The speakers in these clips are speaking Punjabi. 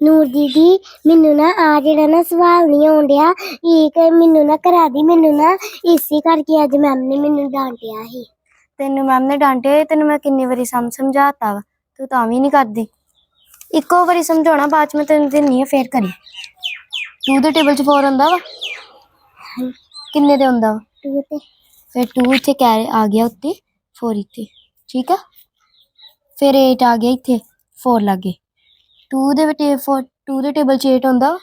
ਨੂਰ ਦੀਦੀ ਮੈਨੂੰ ਨਾ ਆ ਜਿਹੜਾ ਨਾ ਸਵਾਲ ਨਹੀਂ ਆਉਂਦਿਆ ਇਹ ਕਿ ਮੈਨੂੰ ਨਾ ਕਰਾ ਦੀ ਮੈਨੂੰ ਨਾ ਇਸੇ ਕਰਕੇ ਅੱਜ ਮੈਮ ਨੇ ਮੈਨੂੰ ਡਾਂਟਿਆ ਸੀ। ਤੈਨੂੰ ਮੈਮ ਨੇ ਡਾਂਟਿਆ ਤੈਨੂੰ ਮੈਂ ਕਿੰਨੀ ਵਾਰੀ ਸਮ ਸਮਝਾਤਾ ਵਾ ਤੂੰ ਤਾਂ ਵੀ ਨਹੀਂ ਕਰਦੀ। ਇੱਕੋ ਵਾਰੀ ਸਮਝਾਉਣਾ ਬਾਅਦ ਚ ਮੈਂ ਤੈਨੂੰ ਦਿੰਨੀ ਆ ਫੇਰ ਕਰੀ। ਤੂੰ ਦੇ ਟੇਬਲ 'ਚ 4 ਹੁੰਦਾ ਵਾ? ਕਿੰਨੇ ਦੇ ਹੁੰਦਾ ਵਾ? ਤੂੰ ਤੇ। ਫਿਰ 2 ਇੱਥੇ ਕਹਿ ਆ ਗਿਆ ਉੱਤੇ 4 ਇੱਥੇ ਠੀਕ ਆ? ਫਿਰ 8 ਆ ਗਿਆ ਇੱਥੇ 4 ਲੱਗੇ। 2 ਦੇ ਵਿੱਚ 4 2 ਦੇ ਟੇਬਲ 'ਚ 8 ਹੁੰਦਾ।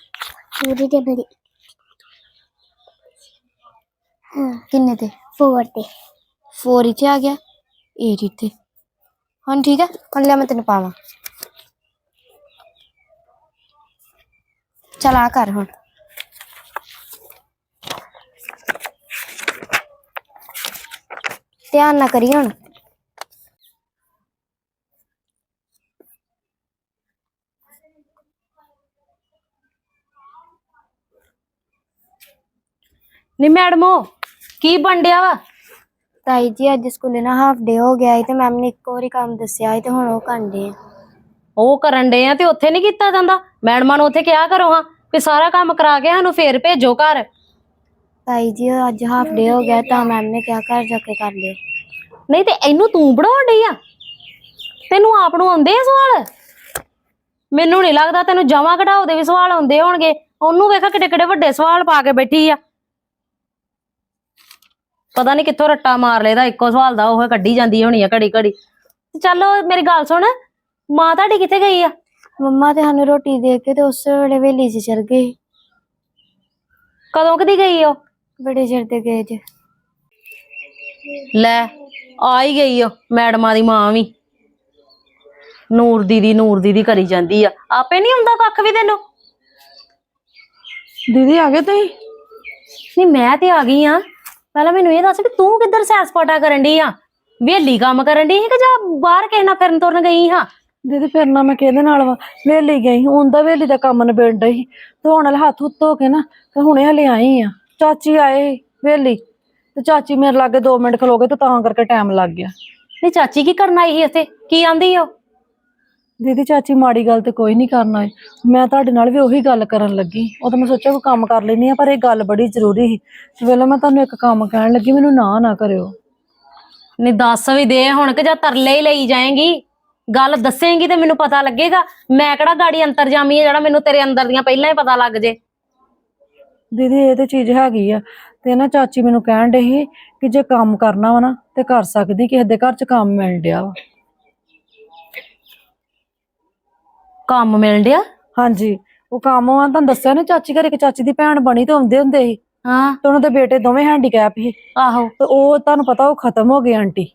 ਪੂਰੀ ਤੇ ਬੜੀ ਹਾਂ। ਕਿੰਨੇ ਤੇ? ਫੋਰ ਤੇ। 4 ਇੱਥੇ ਆ ਗਿਆ। 8 ਇੱਥੇ। ਹੁਣ ਠੀਕ ਆ। ਹੁਣ ਲਿਆ ਮੈਂ ਤੈਨੂੰ ਪਾਵਾਂ। ਚਲ ਆ ਕਰ ਹੁਣ। ਧਿਆਨ ਨਾ ਕਰੀ ਹੁਣ। ਨੀ ਮੈਡਮੋ ਕੀ ਬੰਡਿਆ ਵਾ? ਤਾਈ ਜੀ ਅੱਜ ਸਕੂਲੇ ਨਾ ਹਾਫ ਡੇ ਹੋ ਗਿਆ ਸੀ ਤੇ ਮੈਮ ਨੇ ਇੱਕ ਵਾਰੀ ਕੰਮ ਦੱਸਿਆ ਸੀ ਤੇ ਹੁਣ ਉਹ ਕਰਦੇ ਆ। ਉਹ ਕਰਨ ਡੇ ਆ ਤੇ ਉੱਥੇ ਨਹੀਂ ਕੀਤਾ ਜਾਂਦਾ? ਮੈਡਮਾਂ ਨੂੰ ਉੱਥੇ ਕਿਹਾ ਕਰੋ ਹਾਂ ਵੀ ਸਾਰਾ ਕੰਮ ਕਰਾ ਕੇ ਸਾਨੂੰ ਫੇਰ ਭੇਜੋ ਘਰ। ਤਾਈ ਜੀ ਅੱਜ ਹਾਫ ਡੇ ਹੋ ਗਿਆ ਤਾਂ ਮੈਮ ਨੇ ਕਿਹਾ ਘਰ ਜਾ ਕੇ ਕਰ ਲਿਓ। ਨਹੀਂ ਤੇ ਇਹਨੂੰ ਤੂੰ ਪੜਾਉਣ ਡਈ ਆ? ਤੈਨੂੰ ਆਪ ਨੂੰ ਆਉਂਦੇ ਆ ਸਵਾਲ? ਮੈਨੂੰ ਨਹੀਂ ਲੱਗਦਾ ਤੈਨੂੰ ਜਮਾ ਘਟਾਓ ਦੇ ਵੀ ਸਵਾਲ ਆਉਂਦੇ ਹੋਣਗੇ। ਉਹਨੂੰ ਵੇਖਾ ਕਿੱਡੇ ਕਿੱਡੇ ਵੱਡੇ ਸਵਾਲ ਪਾ ਕੇ ਬੈਠੀ ਆ। ਪਤਾ ਨਹੀਂ ਕਿੱਥੋਂ ਰੱਟਾ ਮਾਰ ਲੇਦਾ ਇੱਕੋ ਸਵਾਲ ਦਾ ਉਹ ਕੱਢੀ ਜਾਂਦੀ ਹੋਣੀ ਆ ਘੜੀ ਘੜੀ। ਚੱਲ ਮੇਰੀ ਗੱਲ ਸੁਣ ਮਾਂ ਤੁਹਾਡੀ ਕਿੱਥੇ ਗਈ ਆ? ਮੰਮਾ ਤੇ ਸਾਨੂੰ ਰੋਟੀ ਦੇ ਕੇ ਤੇ ਉਸ ਵੇਲੇ ਵੇਲੀ 'ਚ ਚਲ ਗਏ। ਕਦੋਂ ਕਦੀ ਗਈ ਉਹ? ਬੜੇ ਚਿਰ ਦੇ ਗਏ ਜੇ। ਲੈ ਆ ਹੀ ਗਈ ਓ ਮੈਡਮਾਂ ਦੀ ਮਾਂ ਵੀ। ਨੂਰ ਦੀਦੀ ਨੂਰ ਦੀਦੀ ਕਰੀ ਜਾਂਦੀ ਆ। ਆਪੇ ਨਹੀਂ ਹੁੰਦਾ ਕੱਖ ਵੀ ਤੈਨੂੰ? ਦੀਦੀ ਆ ਗਏ ਤੁਸੀਂ? ਨਹੀਂ ਮੈਂ ਤੇ ਆ ਗਈ ਆ। ਪਹਿਲਾਂ ਮੈਨੂੰ ਇਹ ਦੱਸ ਵੀ ਤੂੰ ਕਿੱਧਰ ਸੈਰ ਸਪਾਟਾ ਕਰਨ ਡਈ ਆ? ਵੇਲੀ ਕੰਮ ਕਰਨ ਡਈ ਸੀ ਕਿ ਜਾਂ ਬਾਹਰ ਕਿਸੇ ਨਾਲ ਫਿਰਨ ਤੁਰਨ ਗਈ ਹਾਂ? ਦੀਦੀ ਫਿਰ ਨਾ ਮੈਂ ਕਿਹਦੇ ਨਾਲ ਵਾ? ਵੇਲੀ ਗਈ ਹੁਣ ਦਾ ਵੇਲੀ ਦਾ ਕੰਮ ਨਿਬੇੜ ਡਈ ਧੋਣ ਵਾਲੇ ਹੱਥ ਧੋ ਕੇ ਨਾ ਤੇ ਹੁਣੇ ਹਲੇ ਆਈ ਆ। ਚਾਚੀ ਆਏ ਵੇਲੀ ਤੇ ਚਾਚੀ ਮੇਰੇ ਲਾਗੇ 2 ਮਿੰਟ ਖਲੋ ਗਏ ਤੇ ਤਾਂ ਕਰਕੇ ਟਾਈਮ ਲੱਗ ਗਿਆ। ਨਹੀਂ ਚਾਚੀ ਕੀ ਕਰਨ ਆਈ ਸੀ ਇੱਥੇ? ਕੀ ਆਂਦੀ ਓ ਦੀਦੀ ਚਾਚੀ ਮਾੜੀ ਗੱਲ ਤੇ ਕੋਈ ਨਹੀਂ ਕਰਨਾ ਏ। ਮੈਂ ਤੁਹਾਡੇ ਨਾਲ ਵੀ ਉਹੀ ਗੱਲ ਕਰਨ ਲੱਗੀ। ਉਹ ਤਾਂ ਮੈਂ ਸੋਚਿਆ ਕੋਈ ਕੰਮ ਕਰ ਲੈਣੀ ਆ ਪਰ ਇਹ ਗੱਲ ਬੜੀ ਜ਼ਰੂਰੀ ਸੀ। ਤੇ ਵੇਲੇ ਮੈਂ ਤੁਹਾਨੂੰ ਇੱਕ ਕੰਮ ਕਹਿਣ ਲੱਗੀ ਮੈਨੂੰ ਨਾ ਨਾ ਕਰਿਓ। ਨਹੀਂ ਦੱਸ ਵੀ ਦੇ ਹੁਣ ਕਿ ਜਾਂ ਤਰਲੇ ਹੀ ਲਈ ਜਾਏਂਗੀ। ਗੱਲ ਦੱਸੇਂਗੀ ਤੇ ਮੈਨੂੰ ਪਤਾ ਲੱਗੇਗਾ। ਮੈਂ ਕਿਹੜਾ ਗਾੜੀ ਅੰਤਰਜਾਮੀ ਆ ਜਿਹੜਾ ਮੈਨੂੰ ਤੇਰੇ ਅੰਦਰ ਦੀਆਂ ਪਹਿਲਾਂ ਹੀ ਪਤਾ ਲੱਗ ਜੇ। ਦੀਦੀ ਇਹ ਤੇ ਚੀਜ਼ ਹੈਗੀ ਆ। ਤੇ ਨਾ ਚਾਚੀ ਮੈਨੂੰ ਕਹਿਣ ਡੇ ਸੀ ਕਿ ਜੇ ਕੰਮ ਕਰਨਾ ਵਾ ਨਾ ਤੇ ਕਰ ਸਕਦੀ ਕਿਸੇ ਦੇ ਘਰ ਚ ਕੰਮ ਮਿਲ ਡਿਆ ਵਾ। ਕੰਮ ਮਿਲਣ ਡਿਆ? ਹਾਂਜੀ ਉਹ ਕੰਮ ਆ ਤੁਹਾਨੂੰ ਦੱਸਿਆ ਨਾ ਚਾਚੀ ਘਰੇ ਇੱਕ ਚਾਚੀ ਦੀ ਭੈਣ ਬਣੀ ਤੇ ਆਉਂਦੇ ਹੁੰਦੇ ਸੀ। ਹਾਂ। ਤੇ ਉਹਨਾਂ ਦੇ ਬੇਟੇ ਦੋਵੇਂ ਹੈਂਡੀਕੈਪ ਸੀ। ਆਹੋ। ਤੇ ਉਹ ਤੁਹਾਨੂੰ ਪਤਾ ਉਹ ਖਤਮ ਹੋ ਗਏ ਆਂਟੀ।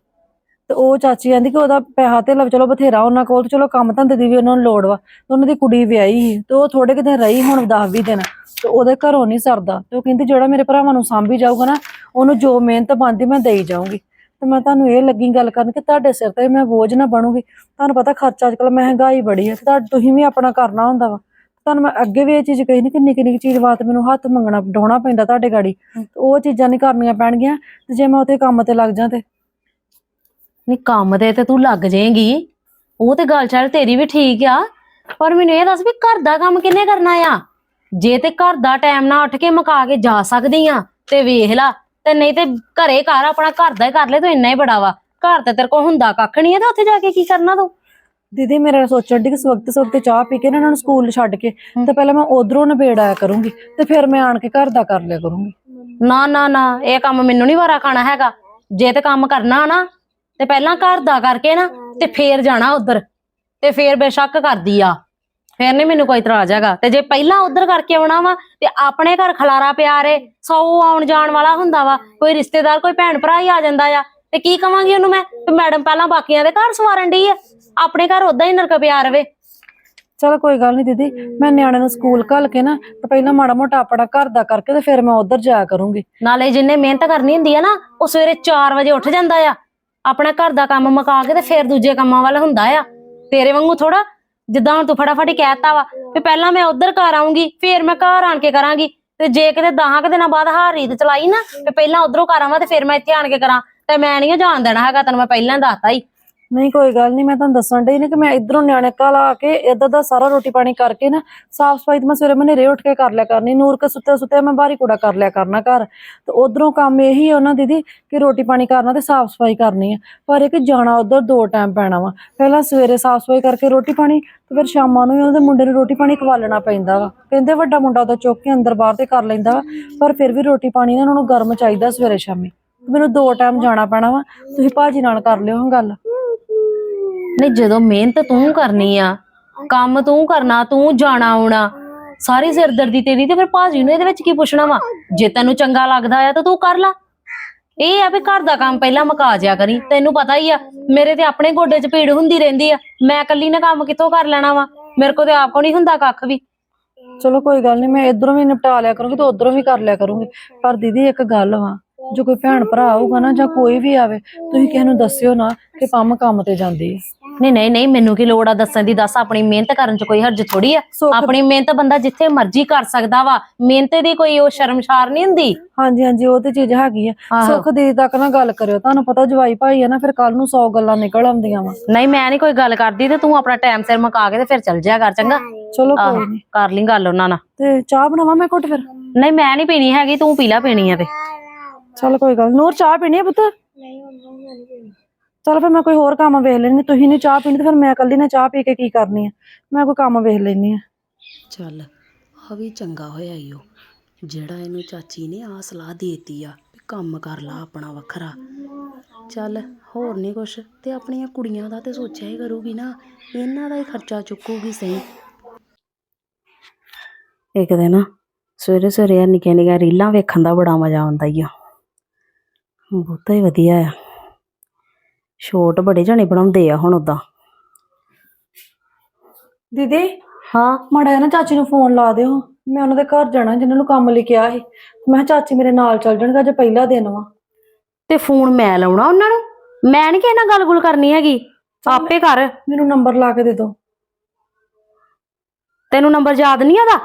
ਤੇ ਉਹ ਚਾਚੀ ਕਹਿੰਦੀ ਕਿ ਉਹਦਾ ਪੈਸਾ ਤੇ ਚਲੋ ਬਥੇਰਾ ਉਹਨਾਂ ਕੋਲ ਤੇ ਚਲੋ ਕੰਮ ਧੰਦੇ ਦੀ ਵੀ ਉਹਨਾਂ ਨੂੰ ਲੋੜ ਵਾ। ਤੇ ਉਹਨਾਂ ਦੀ ਕੁੜੀ ਵਿਆਹੀ ਸੀ ਤੇ ਉਹ ਥੋੜੇ ਕੁ ਦਿਨ ਰਹੀ ਹੁਣ 10 20 ਦਿਨ। ਤੇ ਉਹਦੇ ਘਰੋਂ ਨਹੀਂ ਸਰਦਾ। ਤੇ ਉਹ ਕਹਿੰਦੀ ਜਿਹੜਾ ਮੇਰੇ ਭਰਾਵਾਂ ਨੂੰ ਸਾਂਭੀ ਜਾਊਗਾ ਨਾ ਉਹਨੂੰ ਜੋ ਮਿਹਨਤ ਬਣਦੀ ਮੈਂ ਦੇਈ ਜਾਊਂਗੀ। ਤੇ ਮੈਂ ਤੁਹਾਨੂੰ ਇਹ ਲੱਗੀ ਗੱਲ ਕਰਨ ਕਿ ਤੁਹਾਡੇ ਸਿਰ ਤੇ ਮੈਂ ਬੋਝ ਨਾ ਬਣੂਗੀ। ਤੁਹਾਨੂੰ ਪਤਾ ਖਰਚਾ ਅੱਜਕੱਲ ਮਹਿੰਗਾਈ ਬੜੀ ਹੈ ਤੇ ਤੁਹਾਡੇ ਤੁਸੀਂ ਵੀ ਆਪਣਾ ਕਰਨਾ ਹੁੰਦਾ ਵਾ। ਤੁਹਾਨੂੰ ਮੈਂ ਅੱਗੇ ਵੀ ਇਹ ਚੀਜ਼ ਕਹੀ ਨਹੀਂ ਕਿੰਨੀ ਕਿੰਨੀ ਕੁ ਚੀਜ਼ ਵਾਸਤੇ ਮੈਨੂੰ ਹੱਥ ਮੰਗਣਾ ਡਾਉਣਾ ਪੈਂਦਾ ਤੁਹਾਡੇ ਗਾੜੀ। ਉਹ ਚੀਜ਼ਾਂ ਨਹੀਂ ਕਰਨੀਆਂ ਪੈਣਗੀਆਂ ਤੇ ਜੇ ਮੈਂ ਉੱਥੇ ਕੰਮ ਤੇ ਲੱਗ ਜਾਂ ਤੇ। ਨਹੀਂ ਕੰਮ ਤੇ ਤੇ ਤੂੰ ਲੱਗ ਜਾਏਂਗੀ। ਉਹ ਤੇ ਗੱਲ ਚੱਲ ਤੇਰੀ ਵੀ ਠੀਕ ਆ ਪਰ ਮੈਨੂੰ ਇਹ ਦੱਸ ਵੀ ਘਰ ਦਾ ਕੰਮ ਕਿੰਨੇ ਕਰਨਾ ਆ? ਜੇ ਤੇ ਘਰ ਦਾ ਟਾਈਮ ਨਾਲ ਉੱਠ ਕੇ ਮੁਕਾ ਕੇ ਜਾ ਸਕਦੀ ਆ ਤੇ ਵੇਖ ਲਾ ਤੇ ਨਹੀਂ ਤੇ ਘਰੇ ਘਰ ਆਪਣਾ ਘਰ ਦਾ ਹੀ ਕਰ ਲੈ ਤੂੰ ਇੰਨਾ ਹੀ ਬੜਾ ਵਾ। ਘਰ ਤੇ ਤੇਰੇ ਕੋਲ ਹੁੰਦਾ ਕੱਖ ਨਹੀਂ ਤੇ ਉੱਥੇ ਜਾ ਕੇ ਕੀ ਕਰਨਾ ਤੂੰ? ਦੀਦੀ ਮੇਰਾ ਸੋਚਣ ਦੀ ਕਿ ਸਵਖਤ ਸਵਖਤ ਚਾਹ ਪੀ ਕੇ ਨਾ ਇਹਨਾਂ ਨੂੰ ਸਕੂਲ ਛੱਡ ਕੇ ਤੇ ਪਹਿਲਾਂ ਮੈਂ ਉਧਰੋਂ ਨਿਬੇੜ ਆਇਆ ਕਰੂੰਗੀ ਤੇ ਫਿਰ ਮੈਂ ਆਣ ਕੇ ਘਰ ਦਾ ਕਰ ਲਿਆ ਕਰੂੰਗੀ। ਨਾ ਨਾ ਨਾ ਇਹ ਕੰਮ ਮੈਨੂੰ ਨਹੀਂ ਵਾਰਾ ਖਾਣਾ ਹੈਗਾ। ਜੇ ਤੇ ਕੰਮ ਕਰਨਾ ਨਾ ਤੇ ਪਹਿਲਾਂ ਘਰ ਦਾ ਕਰਕੇ ਨਾ ਤੇ ਫੇਰ ਜਾਣਾ ਉਧਰ ਤੇ ਫੇਰ ਬੇਸ਼ੱਕ ਕਰਦੀ ਆ। ਫੇਰ ਨਹੀਂ ਮੈਨੂੰ ਕੋਈ ਇਤਰਾਜ਼ ਹੈਗਾ। ਤੇ ਜੇ ਪਹਿਲਾਂ ਉਧਰ ਕਰਕੇ ਆਉਣਾ ਵਾ ਤੇ ਆਪਣੇ ਘਰ ਖਲਾਰਾ ਪਿਆ ਰੇ ਸੌ ਆਉਣ ਜਾਣ ਵਾਲਾ ਹੁੰਦਾ ਵਾ ਕੋਈ ਰਿਸ਼ਤੇਦਾਰ ਕੋਈ ਭੈਣ ਭਰਾ ਹੀ ਆ ਜਾਂਦਾ ਆ। ਤੇ ਕੀ ਕਵਾਂਗੀ ਉਹਨੂੰ ਮੈਂ? ਤੇ ਮੈਡਮ ਪਹਿਲਾਂ ਬਾਕੀਆਂ ਦੇ ਘਰ ਸਵਾਰਨ ਡਈ ਆ। ਆਪਣੇ ਘਰ ਉਦਾਂ ਹੀ ਨਰਕ ਪਿਆ ਰਵੇ। ਚਲ ਕੋਈ ਗੱਲ ਨਹੀਂ ਦੀਦੀ ਮੈਂ ਨਿਆਣੇ ਨੂੰ ਸਕੂਲ ਘੱਲ ਕੇ ਨਾ ਤੇ ਪਹਿਲਾਂ ਮਾੜਾ ਮੋਟਾ ਆਪਣਾ ਘਰ ਦਾ ਕਰਕੇ ਤੇ ਫਿਰ ਮੈਂ ਉਧਰ ਜਾਇਆ ਕਰੂੰਗੀ। ਨਾਲੇ ਜਿੰਨੇ ਮਿਹਨਤ ਕਰਨੀ ਹੁੰਦੀ ਆ ਨਾ ਉਹ ਸਵੇਰੇ 4 ਵਜੇ ਉੱਠ ਜਾਂਦਾ ਆ। ਆਪਣਾ ਘਰ ਦਾ ਕੰਮ ਮੁਕਾ ਕੇ ਤੇ ਫਿਰ ਦੂਜੇ ਕੰਮਾਂ ਵੱਲ ਹੁੰਦਾ ਆ। ਤੇਰੇ ਵਾਂਗੂ ਥੋੜਾ ਜਿੱਦਾਂ ਹੁਣ ਤੂੰ ਫਟਾਫਟ ਹੀ ਕਹਿਤਾ ਵਾ, ਵੀ ਪਹਿਲਾਂ ਮੈਂ ਉਧਰ ਘਰ ਆਉਂਗੀ ਫੇਰ ਮੈਂ ਘਰ ਆਣ ਕੇ ਕਰਾਂਗੀ, ਤੇ ਜੇ ਕਿਤੇ 10 ਕੁ ਦਿਨਾਂ ਬਾਅਦ ਹਾਰ ਰੀਤ ਚਲਾਈ ਨਾ, ਤੇ ਪਹਿਲਾਂ ਉਧਰੋਂ ਘਰ ਆਵਾਂ ਤੇ ਫੇਰ ਮੈਂ ਇੱਥੇ ਆਣ ਕੇ ਕਰਾਂ, ਤੇ ਮੈਂ ਨਹੀਂ ਜਾਣ ਦੇਣਾ ਹੈਗਾ, ਤੈਨੂੰ ਮੈਂ ਪਹਿਲਾਂ ਦੱਸਤਾ ਹੀ ਨਹੀਂ, ਕੋਈ ਗੱਲ ਨਹੀਂ, ਮੈਂ ਤੁਹਾਨੂੰ ਦੱਸਣ ਡਈ ਨੇ ਕਿ ਮੈਂ ਇਧਰੋਂ ਨਿਆਣੇ ਘਲ ਆ ਕੇ ਇੱਧਰ ਦਾ ਸਾਰਾ ਰੋਟੀ ਪਾਣੀ ਕਰਕੇ ਨਾ ਸਾਫ਼ ਸਫ਼ਾਈ ਤੇ ਮੈਂ ਸਵੇਰੇ ਮਨੇਰੇ ਉੱਠ ਕੇ ਕਰ ਲਿਆ ਕਰਨੀ, ਨੂਰ ਕੇ ਸੁੱਤੇ ਸੁੱਤੇ ਮੈਂ ਬਾਹਰੀ ਕੂੜਾ ਕਰ ਲਿਆ ਕਰਨਾ ਘਰ। ਤੇ ਉਧਰੋਂ ਕੰਮ ਇਹੀ ਹੈ ਉਹਨਾਂ ਦੀਦੀ ਕਿ ਰੋਟੀ ਪਾਣੀ ਕਰਨਾ ਤੇ ਸਾਫ਼ ਸਫ਼ਾਈ ਕਰਨੀ ਆ। ਪਰ ਇਹ ਕਿ ਜਾਣਾ ਉਧਰ ਦੋ ਟਾਈਮ ਪੈਣਾ ਵਾ। ਪਹਿਲਾਂ ਸਵੇਰੇ ਸਾਫ਼ ਸਫ਼ਾਈ ਕਰਕੇ ਰੋਟੀ ਪਾਣੀ ਤੇ ਫਿਰ ਸ਼ਾਮਾਂ ਨੂੰ ਵੀ ਉਹਦੇ ਮੁੰਡੇ ਨੂੰ ਰੋਟੀ ਪਾਣੀ ਖਵਾਲਣਾ ਪੈਂਦਾ ਵਾ। ਕਹਿੰਦੇ ਵੱਡਾ ਮੁੰਡਾ ਉਹਦਾ ਚੁੱਕ ਕੇ ਅੰਦਰ ਬਾਹਰ ਤੇ ਕਰ ਲੈਂਦਾ ਵਾ। ਪਰ ਫਿਰ ਵੀ ਰੋਟੀ ਪਾਣੀ ਨਾ ਉਹਨਾਂ ਨੂੰ ਗਰਮ ਚਾਹੀਦਾ ਸਵੇਰੇ ਸ਼ਾਮੀ। ਮੈਨੂੰ ਦੋ ਟਾਈਮ ਜਾਣਾ ਪੈਣਾ ਵਾ। ਤੁਸੀਂ ਭਾਜੀ ਨਾਲ ਕਰ ਲਿਓ ਹਾਂ ਗੱਲ। ਨਹੀਂ, ਜਦੋਂ ਮਿਹਨਤ ਤੂੰ ਕਰਨੀ ਆ, ਕੰਮ ਤੂੰ ਕਰਨਾ, ਤੂੰ ਜਾਣਾ ਆਉਣਾ, ਸਾਰੀ ਸਿਰਦਰਦੀ ਤੇਰੀ, ਤੇ ਫਿਰ ਭਾਜੀ ਨੂੰ ਇਹਦੇ ਵਿੱਚ ਕੀ ਪੁੱਛਣਾ ਵਾ? ਜੇ ਤੈਨੂੰ ਚੰਗਾ ਲੱਗਦਾ ਆ ਤਾਂ ਤੂੰ ਕਰ ਲਾ। ਇਹ ਆ ਵੀ ਘਰ ਦਾ ਕੰਮ ਪਹਿਲਾਂ ਮੁਕਾ ਜਿਆ ਕਰੀ, ਤੈਨੂੰ ਪਤਾ ਹੀ ਆ, ਮੇਰੇ ਤੇ ਆਪਣੇ ਗੋਡੇ 'ਚ ਪੀੜ ਹੁੰਦੀ ਰਹਿੰਦੀ ਆ। ਮੈਂ ਇਕੱਲੀ ਨੇ ਕੰਮ ਕਿੱਥੋਂ ਕਰ ਲੈਣਾ ਵਾ? ਮੇਰੇ ਕੋਲ ਤੇ ਆਪ ਕੋ ਨਹੀਂ ਹੁੰਦਾ ਕੱਖ ਵੀ। ਚਲੋ ਕੋਈ ਗੱਲ ਨਹੀਂ ਮੈਂ ਇਧਰੋਂ ਵੀ ਨਿਪਟਾ ਲਿਆ ਕਰੂੰਗੀ ਤੇ ਉਧਰੋਂ ਵੀ ਕਰ ਲਿਆ ਕਰੂੰਗੀ। ਪਰ ਦੀਦੀ ਇੱਕ ਗੱਲ ਵਾ, ਜੋ ਕੋਈ ਭੈਣ ਭਰਾ ਆਊਗਾ ਨਾ ਜਾਂ ਕੋਈ ਵੀ ਆਵੇ, ਤੁਸੀਂ ਕਿਸੇ ਨੂੰ ਦੱਸਿਓ ਨਾ ਕਿ ਪੰਮ ਕੰਮ ਤੇ ਜਾਂਦੀ ਹੈ ਨਹੀਂ ਨਹੀਂ ਨਹੀਂ ਮੈਨੂੰ ਕੀ ਲੋੜ ਆ ਦੱਸਣ ਦੀ? ਦੱਸ ਆਪਣੀ ਮਿਹਨਤ ਕਰਨ 'ਚ ਕੋਈ ਹਰਜ ਥੋੜੀ ਆ? ਸੁੱਖ- ਆਪਣੀ ਮਿਹਨਤ ਬੰਦਾ ਜਿੱਥੇ ਮਰਜ਼ੀ ਕਰ ਸਕਦਾ ਵਾ। ਮਿਹਨਤ ਦੀ ਕੋਈ ਉਹ ਸ਼ਰਮਸ਼ਾਰ ਨਹੀਂ ਹੁੰਦੀ? ਹਾਂਜੀ ਹਾਂਜੀ ਉਹ ਤੇ ਚੀਜ਼ ਹੈਗੀ ਆ। ਆਹੋ। ਸੁੱਖ ਦੀਦੀ ਤੱਕ ਨਾ ਗੱਲ ਕਰਿਓ। ਤੁਹਾਨੂੰ ਪਤਾ ਜਵਾਈ ਭਾਈ ਆ ਨਾ ਫਿਰ ਕੱਲ ਨੂੰ 100 ਗੱਲਾਂ ਨਿਕਲ ਆਉਂਦੀਆਂ ਵਾ। ਨਹੀਂ ਮੈਂ ਨਹੀਂ ਕੋਈ ਗੱਲ ਕਰਦੀ ਤੇ ਤੂੰ ਆਪਣਾ ਟਾਈਮ ਸਿਰ ਮੁਕਾ ਕੇ ਤੇ ਫਿਰ ਚੱਲ ਜਾਇਆ ਕਰ ਚੰਗਾ? ਚਲੋ ਆਹੋ ਕੋਈ ਨਹੀਂ ਕਰ ਲਈ ਗੱਲ ਉਹਨਾਂ ਨਾਲ। ਤੇ ਚਾਹ ਬਣਾਵਾਂ ਮੈਂ ਘੁੱਟ ਫਿਰ? ਨਹੀਂ ਮੈਂ ਨਹੀਂ ਪੀਣੀ ਹੈਗੀ ਤੂੰ ਪੀ ਲੈ ਪੀਣੀ ਆ ਤੇ। ਚਲ ਕੋਈ ਗੱਲ ਨੀ। ਨੂਰ ਚਾਹ ਪੀਣੀ ਹੈ ਪੁੱਤ? ਚਲ ਫਿਰ ਮੈਂ ਕੋਈ ਹੋਰ ਕੰਮ ਵੇਖ ਲੈਣੀ ਤੁਸੀਂ ਨਹੀਂ ਚਾਹ ਪੀਣੀ ਤੇ ਫਿਰ ਮੈਂ ਇਕੱਲੀ ਨੇ ਚਾਹ ਪੀ ਕੇ ਕੀ ਕਰਨੀ ਹੈ ਮੈਂ ਕੋਈ ਕੰਮ ਵੇਖ ਲੈਣੀ ਆ। ਚੱਲ ਆ ਵੀ ਚੰਗਾ ਹੋਇਆ ਈ ਓ। ਜਿਹੜਾ ਇਹਨੂੰ ਚਾਚੀ ਨੇ ਆ ਸਲਾਹ ਦੇਤੀ ਆ ਵੀ ਕੰਮ ਕਰ ਲਾ ਆਪਣਾ ਵੱਖਰਾ। ਚੱਲ ਹੋਰ ਨਹੀਂ ਕੁਛ ਤੇ ਆਪਣੀਆਂ ਕੁੜੀਆਂ ਦਾ ਤੇ ਸੋਚਿਆ ਹੀ ਕਰੂਗੀ ਨਾ ਇਹਨਾਂ ਦਾ ਹੀ ਖਰਚਾ ਚੁੱਕੂਗੀ ਸਹੀ। ਇੱਕ ਦਿਨ ਸਵੇਰੇ ਸਵੇਰੇ ਨਿੱਕੀਆਂ ਨਿੱਕੀਆਂ ਰੀਲਾਂ ਵੇਖਣ ਦਾ ਬੜਾ ਮਜ਼ਾ ਆਉਂਦਾ ਈ ਆ। ਬਹੁਤਾ ਹੀ ਵਧੀਆ ਆ। ਛੋਟ ਬੜੇ ਜਣੇ ਬਣਾਉਂਦੇ ਆ ਹੁਣ ਉਦਾਂ ਦੀਦੀ ਹਾਂ। ਮਾੜਾ ਜਿਹਾ ਨਾ ਚਾਚੀ ਨੂੰ ਫੋਨ ਲਾ ਦਿਓ। ਮੈਂ ਉਹਨਾਂ ਦੇ ਘਰ ਜਾਣਾ ਜਿਨ੍ਹਾਂ ਨੂੰ ਕੰਮ ਲਈ ਕਿਹਾ ਸੀ। ਮੈਂ ਕਿਹਾ ਚਾਚੀ ਮੇਰੇ ਨਾਲ ਚੱਲ ਜਾਣਗੇ ਅੱਜ ਪਹਿਲਾ ਦਿਨ ਵਾ। ਤੇ ਫੋਨ ਮੈਂ ਲਾਉਣਾ ਉਹਨਾਂ ਨੂੰ? ਮੈਂ ਨਹੀਂ ਕਿਸੇ ਨਾਲ ਗੱਲ-ਗੁਲ ਕਰਨੀ ਹੈਗੀ। ਆਪੇ ਕਰ। ਮੈਨੂੰ ਨੰਬਰ ਲਾ ਕੇ ਦੇ ਦਿਓ। ਤੈਨੂੰ ਨੰਬਰ ਯਾਦ ਨਹੀਂ ਆਦਾ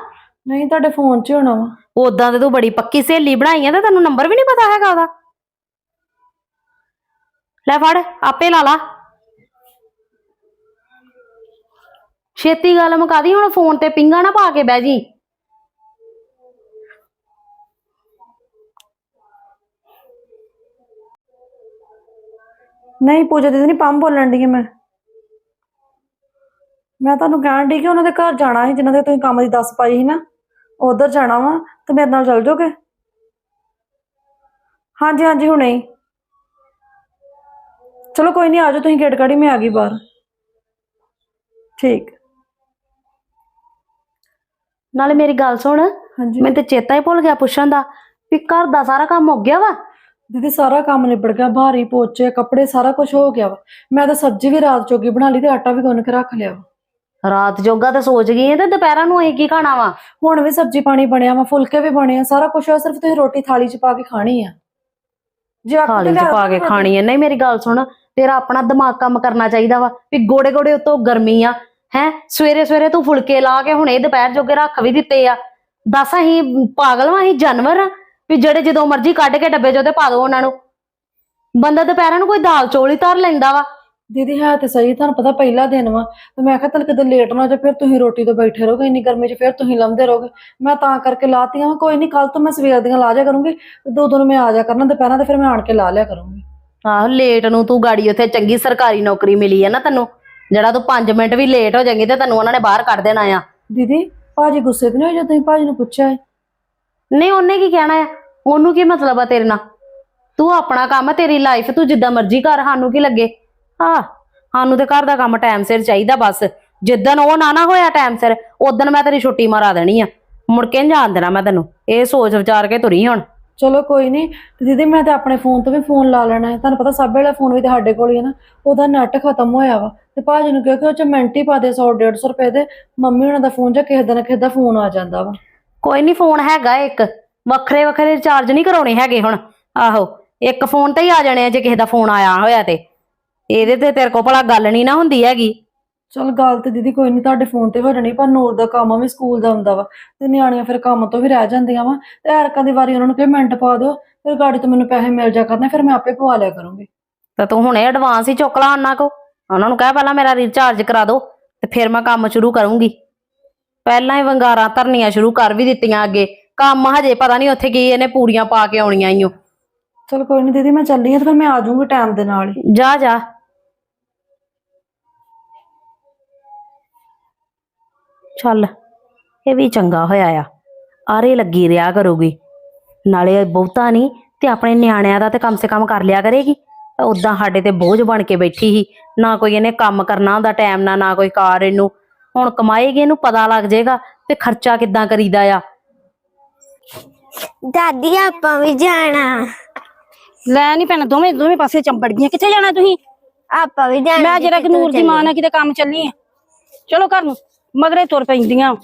ਨਹੀਂ ਤੁਹਾਡੇ ਫੋਨ 'ਚ ਹੀ ਹੋਣਾ ਵਾ। ਉਦਾਂ ਤੇ ਤੂੰ ਬੜੀ ਪੱਕੀ ਸਹੇਲੀ ਬਣਾਈ ਆ ਤੇ ਤੈਨੂੰ ਨੰਬਰ ਵੀ ਨਹੀਂ ਪਤਾ ਹੈਗਾ ਉਹਦਾ। ਲੈ ਫੜ, ਆਪੇ ਲਾ ਲਾ। ਛੇਤੀ ਗੱਲ ਮੁਕਾ ਦੀ, ਹੁਣ ਫੋਨ ਤੇ ਪਿੰਗਾ ਨਾ ਪਾ ਕੇ ਬਹਿ ਜੀ। ਨਹੀਂ ਪੂਜਾ ਦੀਦੀ, ਨਹੀਂ ਪੰਮ ਬੋਲਣ ਦੀ ਮੈਂ। ਮੈਂ ਤੁਹਾਨੂੰ ਕਹਿਣ ਦੀ ਕਿ ਉਹਨਾਂ ਦੇ ਘਰ ਜਾਣਾ ਸੀ, ਜਿਨ੍ਹਾਂ ਦੇ ਤੁਸੀਂ ਕੰਮ ਦੀ ਦੱਸ ਪਾਈ ਸੀ ਨਾ। ਉਧਰ ਜਾਣਾ ਵਾ, ਤੇ ਮੇਰੇ ਨਾਲ ਚੱਲ ਜਾਓਗੇ। ਹਾਂਜੀ ਹਾਂਜੀ, ਹੁਣੇ ਹੀ। ਚਲੋ ਕੋਈ ਨਹੀਂ ਆ ਜਾਓ ਤੁਸੀਂ ਗੇਟ ਕਾੜੀ ਮੈਂ ਆ ਗਈ ਬਾਹਰ। ਠੀਕ। ਨਾਲੇ ਮੇਰੀ ਗੱਲ ਸੁਣ ਹਾਂਜੀ। ਮੈਨੂੰ ਤੇ ਚੇਤਾ ਹੀ ਭੁੱਲ ਗਿਆ ਪੁੱਛਣ ਦਾ ਵੀ ਘਰ ਦਾ ਸਾਰਾ ਕੰਮ ਹੋ ਗਿਆ ਵਾ? ਦੀਦੀ ਸਾਰਾ ਕੰਮ ਨਿਬੜ ਗਿਆ ਭਾਰੀ ਪੋਚੇ ਕੱਪੜੇ ਸਾਰਾ ਕੁਝ ਹੋ ਗਿਆ ਵਾ। ਮੈਂ ਤਾਂ ਸਬਜ਼ੀ ਵੀ ਰਾਤ ਚੋਗੀ ਬਣਾ ਲਈ ਤੇ ਆਟਾ ਵੀ ਗੁੰਨ ਕੇ ਰੱਖ ਲਿਆ ਵਾ। ਰਾਤ ਜੋਗਾ ਤਾਂ ਸੋਚ ਗਈ ਐ ਤੇ ਦੁਪਹਿਰਾਂ ਨੂੰ ਅਸੀਂ ਕੀ ਖਾਣਾ ਵਾ? ਹੁਣ ਵੀ ਸਬਜ਼ੀ ਪਾਣੀ ਬਣਿਆ ਵਾ ਫੁਲਕੇ ਵੀ ਬਣੇ ਆ ਸਾਰਾ ਕੁਝ ਆ ਸਿਰਫ ਤੁਸੀਂ ਰੋਟੀ ਥਾਲੀ 'ਚ ਪਾ ਕੇ ਖਾਣੀ ਆ। ਜੇ ਆਖੋ ਥਾਲੀ 'ਚ ਲਿਆ ਪਾ ਕੇ ਖਾਣੀ ਐ ਨਹੀਂ ਮੇਰੀ ਗੱਲ ਸੁਣ ਤੇਰਾ ਆਪਣਾ ਦਿਮਾਗ ਕੰਮ ਕਰਨਾ ਚਾਹੀਦਾ ਵਾ ਵੀ ਗੋੜੇ ਗੋੜੇ ਉੱਤੋਂ ਗਰਮੀ ਆ ਹੈ? ਸਵੇਰੇ ਸਵੇਰੇ ਤੂੰ ਫੁਲਕੇ ਲਾ ਕੇ ਹੁਣੇ ਦੁਪਹਿਰ ਜੋਗੇ ਰੱਖ ਵੀ ਦਿੱਤੇ ਆ। ਦੱਸ ਅਸੀਂ ਪਾਗਲ ਵਾਂ ਅਸੀਂ ਜਾਨਵਰ ਆ ਵੀ ਜਿਹੜੇ ਜਦੋਂ ਮਰਜ਼ੀ ਕੱਢ ਕੇ ਡੱਬੇ 'ਚ ਉਹਦੇ ਪਾ ਦੋ ਉਹਨਾਂ ਨੂੰ। ਬੰਦਾ ਦੁਪਹਿਰਾਂ ਨੂੰ ਕੋਈ ਦਾਲ ਚੌਲ ਹੀ ਧਰ ਲੈਂਦਾ ਵਾ। ਦੀਦੀ ਹੈ ਤੇ ਸਹੀ ਤੁਹਾਨੂੰ ਪਤਾ ਪਹਿਲਾ ਦਿਨ ਵਾ ਤੇ ਮੈਂ ਕਿਹਾ ਤਲ ਕਿਤੇ ਲੇਟ ਨਾ ਜਾ ਫਿਰ ਤੁਸੀਂ ਰੋਟੀ ਤੋਂ ਬੈਠੇ ਰਹੋਗੇ ਇੰਨੀ ਗਰਮੀ 'ਚ ਫਿਰ ਤੁਸੀਂ ਲੰਮਦੇ ਰਹੋਗੇ। ਮੈਂ ਤਾਂ ਕਰਕੇ ਲਾਤੀਆਂ ਵਾ ਕੋਈ ਨਹੀਂ ਕੱਲ ਤੋਂ ਮੈਂ ਸਵੇਰ ਦੀਆਂ ਲਾ ਜਾ ਕਰੂੰਗੀ ਤੇ ਦੋ ਦੋ ਨੂੰ ਮੈਂ ਆ ਜਾ ਕਰਨਾ ਦੁਪਹਿਰਾਂ ਤੇ ਫਿਰ ਮੈਂ ਆਣ ਕੇ ਲਾ ਲਿਆ ਕਰੂੰਗੀ। ਆਹੋ ਲੇਟ ਨੂੰ ਤੂੰ ਗਾੜੀ ਉੱਥੇ ਚੰਗੀ ਸਰਕਾਰੀ ਨੌਕਰੀ ਮਿਲੀ ਆ ਨਾ ਤੈਨੂੰ ਜਿਹੜਾ ਤੂੰ 5 ਮਿੰਟ ਵੀ ਲੇਟ ਹੋ ਜਾਏਂਗੀ ਤੇ ਤੈਨੂੰ ਉਹਨਾਂ ਨੇ ਬਾਹਰ ਕੱਢ ਦੇਣਾ ਆ। ਦੀਦੀ ਭਾਜੀ ਗੁੱਸੇ ਤੇ ਨਹੀਂ ਹੋਏ ਜੇ ਤੁਸੀਂ ਭਾਜੀ ਨੂੰ ਪੁੱਛਿਆ ਹੈ ਨਹੀਂ ਉਹਨੇ ਕੀ ਕਹਿਣਾ ਆ? ਉਹਨੂੰ ਕੀ ਮਤਲਬ ਆ ਤੇਰੇ ਨਾਲ? ਤੂੰ ਆਪਣਾ ਕੰਮ ਤੇਰੀ ਲਾਈਫ ਤੂੰ ਜਿੱਦਾਂ ਮਰਜ਼ੀ ਕਰ ਸਾਨੂੰ ਕੀ ਲੱਗੇ? ਹਾਂ ਸਾਨੂੰ ਤੇ ਘਰ ਦਾ ਕੰਮ ਟਾਈਮ ਸਿਰ ਚਾਹੀਦਾ ਬਸ। ਜਿੱਦਣ ਉਹ ਨਾ ਨਾ ਹੋਇਆ ਟਾਈਮ ਸਿਰ ਉਦੋਂ ਮੈਂ ਤੇਰੀ ਛੁੱਟੀ ਮਾਰਾ ਦੇਣੀ ਆ। ਮੁੜ ਕੇ ਜਾਣ ਦੇਣਾ ਮੈਂ ਤੈਨੂੰ। ਇਹ ਸੋਚ ਵਿਚਾਰ ਕੇ ਤੁਰੀ ਹੁਣ। ਚਲੋ ਕੋਈ ਨਹੀਂ ਤੇ ਦੀਦੀ ਮੈਂ ਤੇ ਆਪਣੇ ਫੋਨ ਤੋਂ ਵੀ ਫੋਨ ਲਾ ਲੈਣਾ ਹੈ। ਤੁਹਾਨੂੰ ਪਤਾ ਸਭ ਵੇਲੇ ਫੋਨ ਵੀ ਤੇ ਸਾਡੇ ਕੋਲ ਹੀ ਹੈ ਨਾ। ਉਹਦਾ ਨੈਟ ਖਤਮ ਹੋਇਆ ਵਾ। ਤੇ ਭਾਜੀ ਨੂੰ ਕਿਹਾ ਕਿ ਉਹ ਚ ਮਿੰਟ ਹੀ ਪਾ ਦੇ 100 150 ਰੁਪਏ ਦੇ। ਮੰਮੀ ਉਹਨਾਂ ਦਾ ਫੋਨ ਜਾਂ ਕਿਸੇ ਦਾ ਨਾ ਕਿਸੇ ਦਾ ਫੋਨ ਆ ਜਾਂਦਾ ਵਾ। ਕੋਈ ਨਹੀਂ ਫੋਨ ਹੈਗਾ ਇੱਕ। ਵੱਖਰੇ ਵੱਖਰੇ ਰਿਚਾਰਜ ਨਹੀਂ ਕਰਾਉਣੇ ਹੈਗੇ ਹੁਣ। ਆਹੋ ਇੱਕ ਫੋਨ ਤੇ ਹੀ ਆ ਜਾਣੇ ਆ ਜੇ ਕਿਸੇ ਦਾ ਫੋਨ ਆਇਆ ਹੋਇਆ ਤੇ। ਇਹਦੇ ਤੇ ਤੇਰੇ ਕੋਲ ਭਲਾ ਗੱਲ ਨਹੀਂ ਨਾ ਹੁੰਦੀ ਹੈਗੀ। ਚਲ ਗੱਲ ਤੇ ਦੀਦੀ ਕੋਈ ਨਹੀਂ ਤੁਹਾਡੇ ਫੋਨ ਤੇ ਹੋ ਜਾਣੀ ਪਰ ਨੂਰ ਦਾ ਕੰਮ ਵੀ ਸਕੂਲ ਦਾ ਹੁੰਦਾ ਵਾ ਤੇ ਨਿਆਣੀਆਂ ਫਿਰ ਕੰਮ ਤੋਂ ਵੀ ਰਹਿ ਜਾਂਦੀਆਂ ਵਾ ਤੇ ਐਰਕਾਂ ਦੀ ਵਾਰੀ ਉਹਨਾਂ ਨੂੰ ਕਿ ਮਿੰਟ ਪਾ ਦਿਓ ਫਿਰ ਗਾੜੀ ਤੋਂ ਮੈਨੂੰ ਪੈਸੇ ਮਿਲ ਜਾ ਕਰਨੇ ਫਿਰ ਮੈਂ ਆਪੇ ਪਵਾ ਲਿਆ ਕਰੂੰਗੀ। ਤਾਂ ਤੂੰ ਹੁਣੇ ਐਡਵਾਂਸ ਹੀ ਚੁੱਕ ਲਾ ਉਹਨਾਂ ਕੋ ਉਹਨਾਂ ਨੂੰ ਕਹਿ ਪਹਿਲਾਂ ਮੇਰਾ ਰੀਚਾਰਜ ਕਰਾ ਦਿਓ ਤੇ ਫਿਰ ਮੈਂ ਕੰਮ ਸ਼ੁਰੂ ਕਰੂੰਗੀ। ਪਹਿਲਾਂ ਹੀ ਵੰਗਾਰਾਂ ਧਰਨੀਆਂ ਸ਼ੁਰੂ ਕਰ ਵੀ ਦਿੱਤੀਆਂ ਅੱਗੇ ਕੰਮ ਹਜੇ ਪਤਾ ਨਹੀਂ ਉੱਥੇ ਕੀ ਇਹਨੇ ਪੂੜੀਆਂ ਪਾ ਕੇ ਆਉਣੀਆਂ ਈਓ। ਚਲ ਕੋਈ ਨਹੀਂ ਦੀਦੀ ਮੈਂ ਚੱਲੀ ਆ ਤੇ ਫਿਰ ਮੈਂ ਆ ਜਾਊਂਗੀ ਟਾਈਮ ਦੇ ਨਾਲ ਹੀ। ਜਾ ਜਾ। ਚੱਲ ਇਹ ਵੀ ਚੰਗਾ ਹੋਇਆ ਆ। ਆਰੇ ਲੱਗੀ ਰਿਆ ਕਰੂਗੀ। ਨਾਲੇ ਬਹੁਤਾ ਨਹੀਂ ਤੇ ਆਪਣੇ ਨਿਆਣਿਆਂ ਦਾ ਤੇ ਕਮ ਸੇ ਕਮ ਕਰ ਲਿਆ ਕਰੇਗੀ। ਉਦਾਂ ਸਾਡੇ ਤੇ ਬੋਝ ਬਣ ਕੇ ਬੈਠੀ ਸੀ। ਨਾ ਕੋਈ ਇਹਨੇ ਕੰਮ ਕਰਨਾ ਹੁੰਦਾ ਟਾਈਮ ਨਾਲ ਨਾ ਕੋਈ ਕਾਰ ਇਹਨੂੰ। ਹੁਣ ਕਮਾਏਗੀ ਇਹਨੂੰ ਪਤਾ ਲੱਗ ਜਾਏਗਾ ਤੇ ਖਰਚਾ ਕਿੱਦਾਂ ਕਰੀਦਾ ਆ। ਦਾਦੀ ਆਪਾਂ ਵੀ ਜਾਣਾ। ਲੈ ਨਹੀਂ ਭੈਣਾ ਦੋਵੇਂ ਦੋਵੇਂ ਪਾਸੇ ਚੰਬੜ ਗਈਆਂ ਕਿੱਥੇ ਜਾਣਾ ਤੁਸੀਂ? ਆਪਾਂ ਵੀ ਜਾਣਾ ਮੈਂ ਜਰਾ ਕਿ ਨੂਰ ਦੀ ਮਾਂ ਨਾਲ ਕਿਤੇ ਕੰਮ ਚੱਲੀ ਆ ਚਲੋ ਘਰ ਨੂੰ। ਮਗਰੇ ਤੁਰ ਪੈਂਦੀਆਂ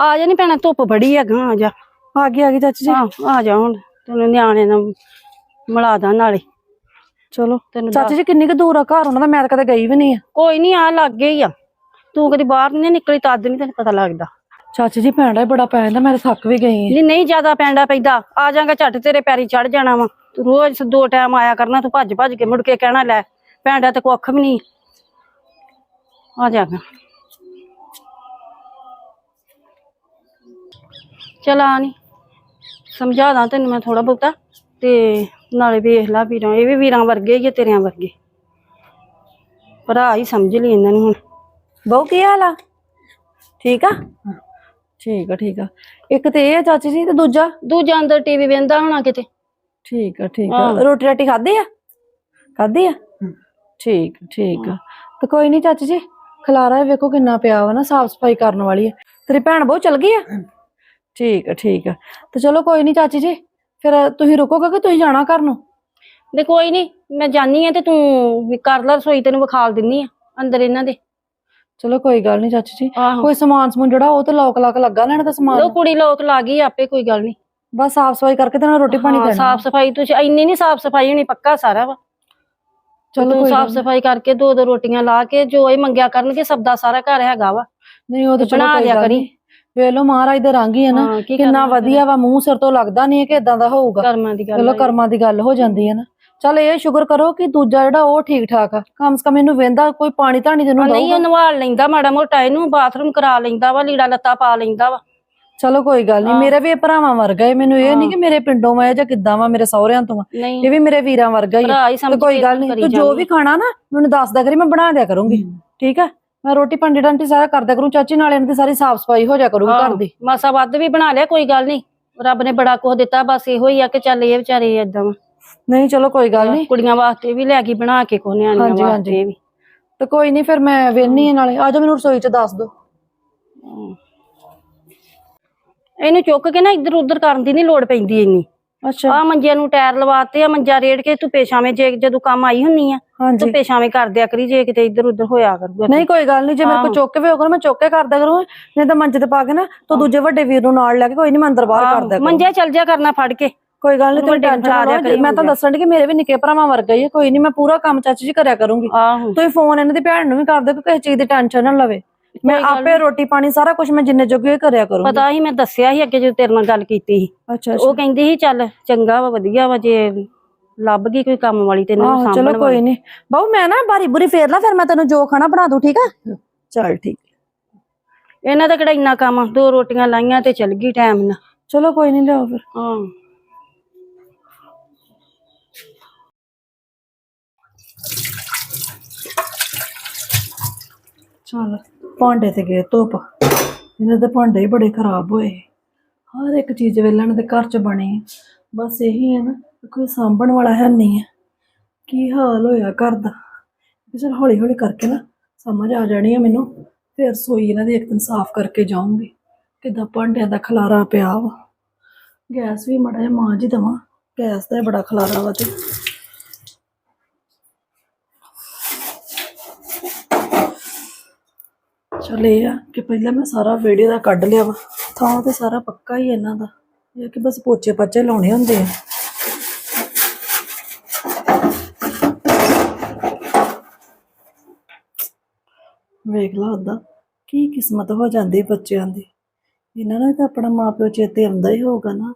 ਆ ਜਾ ਨਹੀਂ ਭੈਣਾ ਧੁੱਪ ਬੜੀ ਹੈਗਾ ਆ ਜਾ ਆ ਗਈ ਆ ਗਈ ਚਾਚੀ ਜੀ ਆ ਆ ਜਾ ਹੁਣ ਤੈਨੂੰ ਨਿਆਣੇ ਨਾਲ ਮਿਲਾ ਦਾਂ ਨਾਲੇ ਚਲੋ ਤੈਨੂੰ ਚਾਚੀ ਜੀ ਕਿੰਨੀ ਕੁ ਦੂਰ ਆ ਘਰ ਉਹਨਾਂ ਦਾ ਮੈਂ ਤਾਂ ਕਦੇ ਗਈ ਵੀ ਨਹੀਂ ਆ ਕੋਈ ਨਹੀਂ ਆ ਲੱਗੇ ਹੀ ਆ ਤੂੰ ਕਦੀ ਬਾਹਰ ਨਹੀਂ ਨਿਕਲੀ ਤਦ ਨਹੀਂ ਤੈਨੂੰ ਪਤਾ ਲੱਗਦਾ ਚਾਚੀ ਜੀ ਪੈਂਡਾ ਹੀ ਬੜਾ ਪੈ ਜਾਂਦਾ ਮੈਂ ਤਾਂ ਥੱਕ ਵੀ ਗਈ ਆ ਨਹੀਂ ਨਹੀਂ ਜ਼ਿਆਦਾ ਪੈਂਡਾ ਪੈਂਦਾ। ਆ ਜਾਗਾ ਝੱਟ ਤੇਰੇ ਪੈਰੀ ਚੜ ਜਾਣਾ ਵਾ। ਤੂੰ ਰੋਜ਼ ਦੋ ਟਾਈਮ ਆਇਆ ਕਰਨਾ ਤੂੰ ਭੱਜ ਭੱਜ ਕੇ ਮੁੜ ਕੇ ਕਹਿਣਾ ਲੈ ਪੈਂਡਾ ਤੇ ਕੁੱਖ ਵੀ ਨਹੀਂ। ਆ ਜਾਗਾ ਚਲ ਆ ਨੀ ਸਮਝਾ ਦਾਂ ਤੈਨੂੰ ਮੈਂ ਥੋੜਾ ਬਹੁਤਾ ਤੇ ਨਾਲੇ ਵੇਖ ਲਾ ਵੀਰਾਂ ਇਹ ਵੀ ਵੀਰਾਂ ਵਰਗੇ ਹੀ ਆ ਤੇਰਿਆਂ ਵਰਗੇ। ਭਰਾ ਹੀ ਸਮਝ ਲਈ ਇਹਨਾਂ ਨੂੰ ਹੁਣ। ਬਹੁ ਕੀ ਹਾਲ ਆ? ਠੀਕ ਆ? ਠੀਕ ਆ ਠੀਕ ਆ। ਇੱਕ ਤੇ ਇਹ ਆ ਚਾਚੀ ਜੀ ਤੇ ਦੂਜਾ? ਦੂਜਾ ਅੰਦਰ ਟੀਵੀ ਵੇਂਦਾ ਹੋਣਾ ਕਿਤੇ। ਠੀਕ ਆ ਠੀਕ ਆ। ਹਾਂ। ਰੋਟੀ ਰਾਟੀ ਖਾਧੀ ਆ? ਖਾਧੀ ਆ? ਠੀਕ ਠੀਕ ਆ। ਤੇ ਕੋਈ ਨਹੀਂ ਚਾਚੀ ਜੀ ਖਲਾਰਾ ਵੇਖੋ ਕਿੰਨਾ ਪਿਆ ਵਾ ਨਾ ਸਾਫ਼ ਸਫ਼ਾਈ ਕਰਨ ਵਾਲੀ ਆ। ਤੇਰੀ ਭੈਣ ਬਹੁਤ ਚਲ ਗਈ ਆ? ਠੀਕ ਆ ਠੀਕ ਆ। ਤੇ ਚਲੋ ਕੋਈ ਨਹੀਂ ਚਾਚੀ ਜੀ ਫਿਰ ਤੁਸੀਂ ਰੁਕੋਗੇ ਕਿ ਤੁਸੀਂ ਜਾਣਾ ਘਰ ਨੂੰ? ਤੇ ਕੋਈ ਨਹੀਂ ਮੈਂ ਜਾਨੀ ਆ ਤੇ ਤੂੰ ਵੀ ਕਰ ਲੈ ਰਸੋਈ ਤੈਨੂੰ ਵਿਖਾਲ ਦਿੰਨੀ ਆ ਅੰਦਰ ਇਹਨਾਂ ਦੇ। ਚਲੋ ਕੋਈ ਗੱਲ ਨਹੀਂ ਚਾਚੀ ਜੀ ਆਹੋ ਕੋਈ ਸਮਾਨ ਸਮੂਨ ਜਿਹੜਾ ਉਹ ਤੇ ਲੋਕ ਲਾਕ ਲੱਗਾ ਲੈਣਾ ਤਾਂ ਲੋ ਸਮਾਨ ਕੁੜੀ ਲੋਕ ਲਾ ਗਈ ਆਪੇ ਕੋਈ ਗੱਲ ਨਹੀਂ ਬਸ ਸਾਫ਼ ਸਫ਼ਾਈ ਕਰਕੇ ਤੇ ਨਾਲ ਰੋਟੀ ਪਾਣੀ ਦੇਣਾ ਸਾਫ਼ ਸਫ਼ਾਈ ਤੁਸੀਂ ਇੰਨੀ ਨਹੀਂ ਸਾਫ਼ ਸਫ਼ਾਈ ਹੋਣੀ ਪੱਕਾ ਸਾਰਾ ਵਾ ਚਲੋ ਤੂੰ ਕੋਈ ਸਾਫ਼। ਸਫ਼ਾਈ ਕਰਕੇ ਦੋ ਦੋ ਰੋਟੀਆਂ ਲਾ ਕੇ ਜੋ ਇਹ ਮੰਗਿਆ ਕਰਨਗੇ ਸਭ ਦਾ ਸਾਰਾ ਘਰ ਹੈਗਾ ਵਾ ਨਹੀਂ ਉਹ ਤਾਂ ਚਲੋ ਬਣਾ ਕੋਈ ਦਿਆ ਗੱਲ ਕਰੀ। ਨੀ। ਵੇਖ ਲਓ ਮਹਾਰਾਜ ਦੇ ਰੰਗ ਹੀ ਹੈ ਨਾ ਹਾਂ, ਕੀ ਕਿੰਨਾ ਕਰਨਾ? ਵਧੀਆ ਵਾ ਮੂੰਹ ਸਿਰ ਤੋਂ ਲੱਗਦਾ ਨਹੀਂ ਹੈ ਕਿ ਇਦਾਂ ਦਾ ਹੋਊਗਾ ਕਰਮਾਂ ਦੀ ਗੱਲ ਚਲੋ ਆ। ਕਰਮਾਂ ਦੀ ਗੱਲ ਹੋ ਜਾਂਦੀ ਹੈ ਨਾ ਚਲ ਇਹ ਸ਼ੁਕਰ ਕਰੋ ਕਿ ਦੂਜਾ ਜਿਹੜਾ ਉਹ ਠੀਕ ਠਾਕ ਆ। ਕਮ ਸੇ ਕਮ ਇਹਨੂੰ ਵੇਂਦਾ ਕੋਈ ਪਾਣੀ ਧਾਣੀ ਤੈਨੂੰ ਨਹੀਂ ਦਊਗਾ। ਉਹ ਨਵਾਲ ਲੈਂਦਾ ਮਾੜਾ ਮੋਟਾ ਇਹਨੂੰ ਬਾਥਰੂਮ ਕਰਾ ਲੈਂਦਾ ਵਾ ਲੀੜਾ ਲੱਤਾ ਪਾ ਲੈਂਦਾ ਵਾ। ਚਲੋ ਕੋਈ ਗੱਲ ਨਹੀਂ। ਮੇਰੇ ਵੀ ਇਹ ਭਰਾਵਾਂ ਵਰਗਾ ਹੈ ਮੈਨੂੰ ਇਹ। ਨਹੀਂ ਕਿ ਮੇਰੇ ਪਿੰਡੋਂ ਮੈਂ ਜਾਂ ਕਿੱਦਾਂ ਵਾ ਮੇਰੇ ਸਹੁਰਿਆਂ ਤੋਂ ਆ ਨਹੀਂ। ਇਹ ਵੀ ਮੇਰੇ ਵੀਰਾਂ ਵਰਗਾ ਹੀ ਆ। ਭਰਾ ਤੇ ਕੋਈ ਕੇ ਗੱਲ ਨਹੀਂ ਕਰੀ ਤੂੰ ਜੋ ਜਾਂਦੀ। ਵੀ ਖਾਣਾ ਨਾ ਮੈਨੂੰ ਦੱਸ ਦਿਆ ਕਰੀ ਮੈਂ ਬਣਾ ਦਿਆ ਕਰੂੰਗੀ। ਠੀਕ ਆ? ਮੈਂ ਰੋਟੀ ਪਾਣੀ ਡੰਟੀ ਸਾਰਾ ਕਰ ਦਿਆ ਕਰੂੰ। ਚਾਚੀ ਨਾਲ ਇਹਨਾਂ ਦੀ ਸਾਰੀ ਸਾਫ਼ ਸਫ਼ਾਈ ਹੋ ਜਾ ਕਰੂਗੀ ਘਰ ਆਹੋ, ਦੀ। ਮਾਸਾ ਵੱਧ ਵੀ ਬਣਾ ਲਿਆ ਕੋਈ ਗੱਲ ਨਹੀਂ ਰੱਬ ਨੇ ਬੜਾ ਕੁਝ ਦਿੱਤਾ ਬਸ ਇਹੋ ਹੀ ਆ ਕਿ ਚੱਲ ਇਹ ਵਿਚਾਰੇ ਏਦਾਂ ਵਾ। ਨਹੀਂ ਚਲੋ ਕੋਈ ਗੱਲ ਨਹੀਂ। ਕੁੜੀਆਂ ਵਾਸਤੇ ਵੀ ਲੈ ਕੇ ਬਣਾ ਕੇ ਕੋ ਨਿਆਣੀਆਂ ਹਾਂਜੀ, ਵਾਸਤੇ। ਵੀ। ਤੇ ਕੋਈ ਨਹੀਂ ਫਿਰ ਮੈਂ ਵੇਹਨੀ ਆ ਨਾਲੇ। ਆ ਜਾ ਮੈਨੂੰ ਰਸੋਈ ਚ ਦੱਸ ਦੋ ਇਹਨੂੰ ਚੁੱਕ ਕੇ ਨਾ ਇੱਧਰ ਉੱਧਰ ਕਰਨ ਦੀ ਨਹੀਂ ਲੋੜ ਪੈਂਦੀ ਇੰਨੀ। ਅੱਛਾ। ਆ ਮੰਜਿਆਂ ਨੂੰ ਟਾਇਰ ਲਵਾਤੇ ਆ ਮੰਜਾ ਰੇੜ ਕੇ ਤੂੰ ਪੇਸ਼ਾਵੇਂ ਜੇ ਜਦੋਂ ਕੰਮ ਆਈ ਹੁੰਨੀ ਆ ਹਾਂਜੀ। ਤੂੰ ਪੇਸ਼ਾਵੇਂ ਕਰ ਦਿਆ ਕਰੀ ਜੇ ਕਿਤੇ ਇੱਧਰ ਉੱਧਰ ਹੋਇਆ ਕਰੂਗਾ ਨਹੀਂ ਕੋਈ ਗੱਲ ਨਹੀਂ ਜੇ ਮੇਰੇ। ਕੋਲ ਚੁੱਕ ਕੇ ਵੀ ਹੋਗਾ ਮੈਂ ਚੁੱਕ ਕੇ ਕਰਦਾ ਕਰੂੰ ਨਹੀਂ ਤਾਂ ਮੰਜੇ ਤੇ ਪਾ ਕੇ ਨਾ ਤੂੰ ਦੂਜੇ ਵੱਡੇ ਵੀਰ ਨੂੰ ਨਾਲ ਲੈ ਕੇ ਕੋਈ ਨਹੀਂ ਮੈਂ ਅੰਦਰ ਬਾਹਰ ਕਰਦਾ ਮੰਜਾ ਚੱਲ ਜਾ ਕਰਨਾ ਫੜ ਕੇ। ਕੋਈ ਗੱਲ ਨਹੀਂ ਤੂੰ ਨੂੰ ਟੈਨਸ਼ਨ ਨਾ ਲਓ ਮੈਂ ਤਾਂ। ਦੱਸਣ ਕਿ ਮੇਰੇ ਵੀ ਨਿੱਕੇ ਭਰਾਵਾਂ ਵਰਗਾ ਹੀ ਹੈ ਕੋਈ ਨਹੀਂ ਮੈਂ ਪੂਰਾ ਕੰਮ ਚਾਚੀ ਜੀ ਕਰਿਆ ਕਰੂੰਗੀ। ਆਹੋ। ਤੁਸੀਂ ਫੋਨ ਇਹਨਾਂ ਦੀ ਭੈਣ ਨੂੰ ਵੀ ਕਰ ਦਿਓ ਕਿ ਕਿਸੇ ਚੀਜ਼ ਦੀ ਟੈਨਸ਼ਨ ਨਾ ਲਵੇ। ਮੈਂ ਆਪੇ ਰੋਟੀ ਪਾਣੀ ਸਾਰਾ ਕੁਝ ਮੈਂ ਜਿੰਨੇ ਜੋਗੀ ਕਰਿਆ ਕਰੂੰਗੀ। ਪਤਾ ਹੀ ਮੈਂ ਦੱਸਿਆ ਸੀ ਅੱਗੇ ਜਦੋਂ ਤੇਰੇ ਨਾਲ ਗੱਲ ਕੀਤੀ ਸੀ। ਅੱਛਾ ਉਹ ਕਹਿੰਦੀ ਸੀ ਚੱਲ ਚੰਗਾ ਵਾ ਵਧੀਆ ਵਾ ਜੇ ਲੱਭ ਗਈ ਕੋਈ ਕੰਮ ਵਾਲੀ ਤੈਨੂੰ ਆਹੋ ਚਲੋ ਸਾਂਭਣ ਕੋਈ ਵਾਲੀ ਨਹੀਂ ਬਾਹੂ ਮੈਂ ਨਾ ਬਾਰੀ ਬੁਰੀ ਫੇਰ ਲਾ ਫਿਰ ਮੈਂ ਤੈਨੂੰ ਜੋ ਖਾਣਾ ਬਣਾ ਦੂੰ ਠੀਕ ਆ? ਚਲ ਠੀਕ। ਇਹਨਾਂ ਦਾ ਕਿਹੜਾ ਇੰਨਾ ਕੰਮ ਆ? ਦੋ ਰੋਟੀਆਂ ਲਾਈਆਂ ਤੇ ਚਲ ਗਈ ਟਾਈਮ ਨਾਲ। ਚਲੋ ਕੋਈ ਨਹੀਂ ਲਿਆਓ ਫਿਰ। ਹਾਂ। ਚੱਲ, ਭਾਂਡੇ ਤੇ ਗਏ ਧੁੱਪ। ਇਹਨਾਂ ਦੇ ਭਾਂਡੇ ਹੀ ਬੜੇ ਖਰਾਬ ਹੋਏ। ਹਰ ਇੱਕ ਚੀਜ਼ ਵੇਲਣ ਦੇ ਘਰ ਚ ਬਣੀ ਹੈ ਬਸ ਇਹੀ ਹੈ ਨਾ ਕਿ ਕੋਈ ਸਾਂਭਣ ਵਾਲਾ ਹੈ ਨਹੀਂ ਹੈ ਕੀ ਹਾਲ ਹੋਇਆ ਘਰ ਦਾ? ਚੱਲ ਹੌਲੀ ਹੌਲੀ ਕਰਕੇ ਨਾ ਸਮਝ ਆ ਜਾਣੀ ਹੈ ਮੈਨੂੰ। ਫਿਰ ਸੋਈ ਇਹਨਾਂ ਦੀ ਇੱਕ ਦਿਨ ਸਾਫ਼ ਕਰਕੇ ਜਾਊਂਗੀ। ਕਿੱਦਾਂ ਭਾਂਡਿਆਂ ਦਾ ਖਲਾਰਾ ਪਿਆ ਵਾ। ਗੈਸ ਵੀ ਮੜਾ ਜਿਹਾ ਮਾਂ ਜੀ ਦੇਵਾਂ। ਗੈਸ ਦਾ ਹੀ ਬੜਾ ਖਲਾਰਾ ਵਾ ਤੇ। ਚਲ ਇਹ ਆ ਕਿ ਪਹਿਲਾਂ ਮੈਂ ਸਾਰਾ ਵਿਹੜੇ ਦਾ ਕੱਢ ਲਿਆ ਵਾ। ਥਾਂ ਤੇ ਸਾਰਾ ਪੱਕਾ ਹੀ ਇਹਨਾਂ ਦਾ। ਇਹ ਆ ਕਿ ਬਸ ਪੋਚੇ ਪਾਚੇ ਲਾਉਣੇ ਹੁੰਦੇ ਆ। ਵੇਖ ਲਾ ਓਦਾਂ, ਕੀ ਕਿਸਮਤ ਹੋ ਜਾਂਦੀ ਬੱਚਿਆਂ ਦੀ। ਇਹਨਾਂ ਨੂੰ ਤਾਂ ਆਪਣਾ ਮਾਪਿਓ ਚੇਤੇ ਆਉਂਦਾ ਹੀ ਹੋਊਗਾ ਨਾ।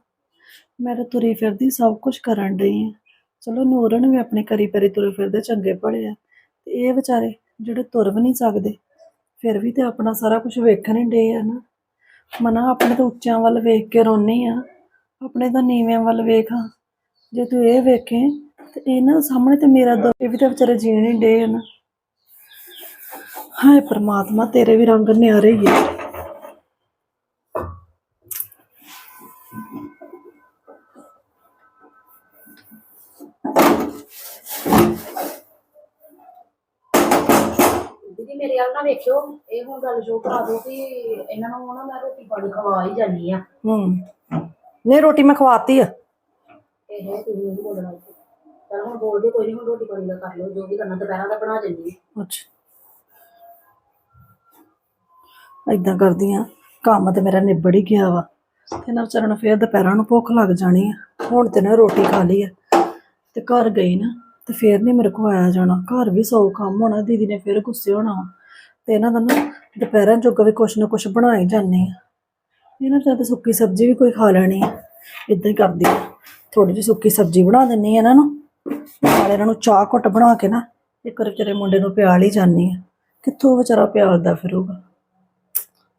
ਮੈਂ ਤਾਂ ਤੁਰੀ ਫਿਰਦੀ ਸਭ ਕੁਝ ਕਰਨ ਡਈ ਆ। ਚਲੋ ਨੂਰਨ ਵੀ ਆਪਣੇ ਕਰੀ ਪਰੀ ਤੁਰੇ ਫਿਰਦੇ ਚੰਗੇ ਭਲੇ ਆ। ਤੇ ਇਹ ਵਿਚਾਰੇ ਜਿਹੜੇ ਤੁਰ ਵੀ ਨਹੀਂ ਸਕਦੇ ਫਿਰ ਵੀ ਤੇ ਆਪਣਾ ਸਾਰਾ ਕੁਝ ਵੇਖਣ ਹੀ ਡੇ ਆ ਨਾ। ਮਨਾ ਆਪਣੇ ਤਾਂ ਉੱਚਿਆਂ ਵੱਲ ਵੇਖ ਕੇ ਰੋਨੀ ਆ। ਆਪਣੇ ਤਾਂ ਨੀਵਿਆਂ ਵੱਲ ਵੇਖਾਂ ਜੇ ਤੂੰ ਇਹ ਵੇਖੇ, ਤੇ ਇਹਨਾਂ ਦੇ ਸਾਹਮਣੇ ਤੇ ਮੇਰਾ ਦੋ ਇਹ ਵੀ ਤਾਂ ਵਿਚਾਰੇ ਜੀਣ ਹੀ ਡੇ ਆ ਨਾ। ਹਾਏ, ਪ੍ਰਮਾਤਮਾ ਤੇਰੇ ਵੀ ਰੰਗ ਨਿਆਰੇ ਹੀ ਆ। ਦੀਦੀ ਮੇਰੇ ਵੱਲ ਨਾ ਵੇਖਿਓ ਇਹ ਹੁਣ ਗੱਲ ਜੋ ਕਰਾ ਦੋ ਕਿ ਇਹਨਾਂ ਨੂੰ ਨਾ ਮੈਂ ਰੋਟੀ ਪਾਣੀ ਖਵਾ ਹੀ ਜਾਨੀ ਆ। ਹੂੰ। ਨਹੀਂ ਰੋਟੀ ਮੈਂ ਖਵਾਤੀ ਆ। ਇਹ ਤੁਸੀਂ ਨਹੀਂ ਬੋਲਣਾ ਚਲ ਹੁਣ ਬੋਲਦੇ ਕੋਈ ਨਹੀਂ ਹੁਣ ਰੋਟੀ ਪਾਣੀ ਦਾ ਕਰ ਲਓ ਜੋ ਵੀ ਕਰਨਾ ਦੁਪਹਿਰਾਂ ਦਾ ਬਣਾ ਜੰਨੀ ਅੱਛਾ। ਏਦਾਂ ਕਰਦੀ ਆ ਕੰਮ ਤੇ ਮੇਰਾ ਨਿਬੜ ਹੀ ਗਿਆ ਵਾ। ਤੇ ਨਾ ਵਿਚਾਰਾਂ ਨੂੰ ਫੇਰ ਦੁਪਹਿਰਾਂ ਨੂੰ ਭੁੱਖ ਲੱਗ ਜਾਣੀ ਆ। ਹੁਣ ਤੇ ਨਾ ਰੋਟੀ ਖਾ ਲਈ ਆ। ਤੇ ਘਰ ਗਈ ਨਾ। ਤੇ ਫੇਰ ਨਹੀਂ ਮੇਰੇ ਕੋ ਆਇਆ ਜਾਣਾ। ਘਰ ਵੀ ਸੌ ਕੰਮ ਹੋਣਾ, ਦੀਦੀ ਨੇ ਫੇਰ ਗੁੱਸੇ ਹੋਣਾ ਵਾ। ਤੇ ਇਹਨਾਂ ਦਾ ਨਾ ਦੁਪਹਿਰਾਂ ਜੋਗਾ ਵੀ ਕੁਛ ਨਾ ਕੁਛ ਬਣਾ ਹੀ ਜਾਂਦੇ ਆ। ਇਹਨਾਂ ਚਾਹਤੇ ਸੁੱਕੀ ਸਬਜ਼ੀ ਵੀ ਕੋਈ ਖਾ ਲੈਣੀ ਆ। ਇਦਾਂ ਹੀ ਕਰਦੀ ਆ। ਥੋੜੀ ਜਿਹੀ ਸੁੱਕੀ ਸਬਜ਼ੀ ਬਣਾ ਦਿੰਨੀ ਆ ਇਹਨਾਂ ਨੂੰ। ਨਾਲ ਇਹਨਾਂ ਨੂੰ ਚਾਹ ਘੁੱਟ ਬਣਾ ਕੇ ਨਾ, ਇੱਕ ਵਿਚਾਰੇ ਮੁੰਡੇ ਨੂੰ ਪਿਆਲ ਹੀ ਜਾਂਦੀ ਆ। ਕਿੱਥੋਂ ਵਿਚਾਰਾ ਪਿਆਲਦਾ ਫਿਰੂਗਾ?